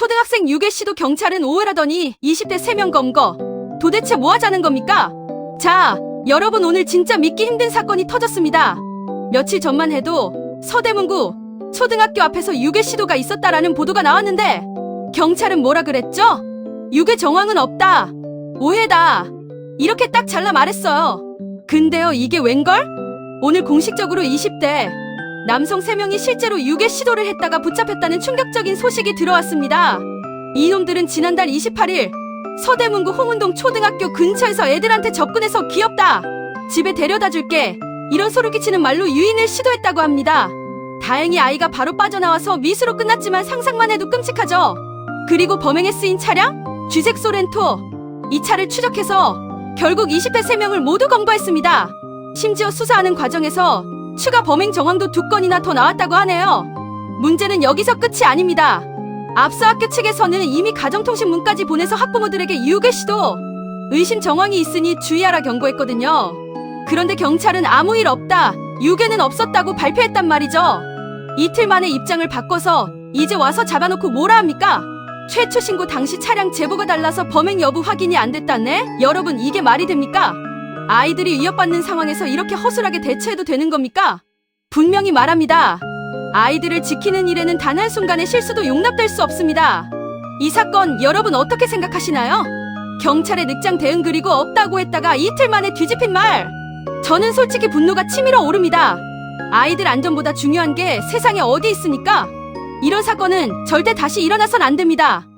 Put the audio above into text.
초등학생 유괴 씨도 경찰은 오해라더니 20대 3명 검거. 도대체 뭐 하자는 겁니까? 자, 여러분 오늘 진짜 믿기 힘든 사건이 터졌습니다. 며칠 전만 해도 서대문구 초등학교 앞에서 유괴 시도가 있었다라는 보도가 나왔는데 경찰은 뭐라 그랬죠? 유괴 정황은 없다. 오해다. 이렇게 딱 잘라 말했어요. 근데요, 이게 웬걸? 오늘 공식적으로 20대 남성 3명이 실제로 유괴 시도를 했다가 붙잡혔다는 충격적인 소식이 들어왔습니다. 이놈들은 지난달 28일 서대문구 홍은동 초등학교 근처에서 애들한테 접근해서 귀엽다. 집에 데려다 줄게. 이런 소름 끼치는 말로 유인을 시도했다고 합니다. 다행히 아이가 바로 빠져나와서 미수로 끝났지만 상상만 해도 끔찍하죠. 그리고 범행에 쓰인 차량? 쥐색 소렌토. 이 차를 추적해서 결국 20대 3명을 모두 검거했습니다. 심지어 수사하는 과정에서 추가 범행 정황도 두 건이나 더 나왔다고 하네요. 문제는 여기서 끝이 아닙니다. 앞서 학교 측에서는 이미 가정통신문까지 보내서 학부모들에게 유괴 시도 의심 정황이 있으니 주의하라 경고했거든요. 그런데 경찰은 아무 일 없다, 유괴는 없었다고 발표했단 말이죠. 이틀 만에 입장을 바꿔서 이제 와서 잡아놓고 뭐라 합니까? 최초 신고 당시 차량 제보가 달라서 범행 여부 확인이 안 됐다네? 여러분 이게 말이 됩니까? 아이들이 위협받는 상황에서 이렇게 허술하게 대처해도 되는 겁니까? 분명히 말합니다. 아이들을 지키는 일에는 단 한순간의 실수도 용납될 수 없습니다. 이 사건 여러분 어떻게 생각하시나요? 경찰의 늑장 대응 그리고 없다고 했다가 이틀 만에 뒤집힌 말. 저는 솔직히 분노가 치밀어 오릅니다. 아이들 안전보다 중요한 게 세상에 어디 있습니까? 이런 사건은 절대 다시 일어나선 안 됩니다.